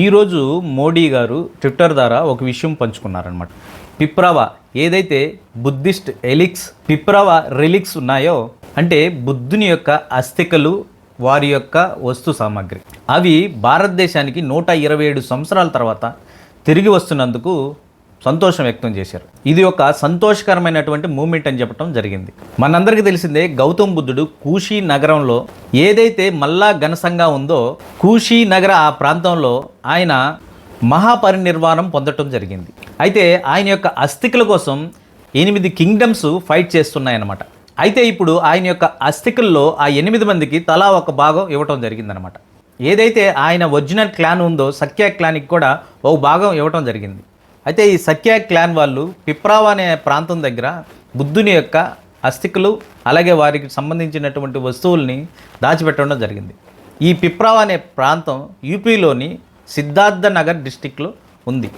ఈరోజు మోడీ గారు ట్విట్టర్ ద్వారా ఒక విషయం పంచుకున్నారనమాట పిప్రవ ఏదైతే బుద్ధిస్ట్ ఎలిక్స్ పిప్రవా రిలిక్స్ ఉన్నాయో అంటే బుద్ధుని యొక్క అస్థికలు వారి యొక్క వస్తు సామాగ్రి. అవి భారతదేశానికి నూట ఇరవై ఏడు సంవత్సరాల తర్వాత తిరిగి వస్తున్నందుకు సంతోషం వ్యక్తం చేశారు. ఇది ఒక సంతోషకరమైనటువంటి మూమెంట్ అని చెప్పడం జరిగింది. మనందరికీ తెలిసిందే గౌతమ్ బుద్ధుడు కూషీ నగరంలో ఏదైతే మల్లా ఘనసంగా ఉందో కూషీ నగర ఆ ప్రాంతంలో ఆయన మహాపరినిర్వాణం పొందటం జరిగింది. అయితే ఆయన యొక్క అస్థికుల కోసం ఎనిమిది కింగ్డమ్స్ ఫైట్ చేస్తున్నాయన్నమాట. అయితే ఇప్పుడు ఆయన యొక్క అస్థికుల్లో ఆ ఎనిమిది మందికి తలా ఒక భాగం ఇవ్వటం జరిగిందనమాట ఏదైతే ఆయన ఒరిజినల్ క్లాన్ ఉందో సఖ్య క్లాన్కి కూడా ఒక భాగం ఇవ్వటం జరిగింది. అయితే ఈ సఖ్యా క్లాన్ వాళ్ళు పిప్రావా అనే ప్రాంతం దగ్గర బుద్ధుని యొక్క అస్థికలు అలాగే వారికి సంబంధించినటువంటి వస్తువుల్ని దాచిపెట్టడం జరిగింది. ఈ పిప్రావా అనే ప్రాంతం యూపీలోని సిద్ధార్థనగర్ డిస్టిక్లో ఉంది.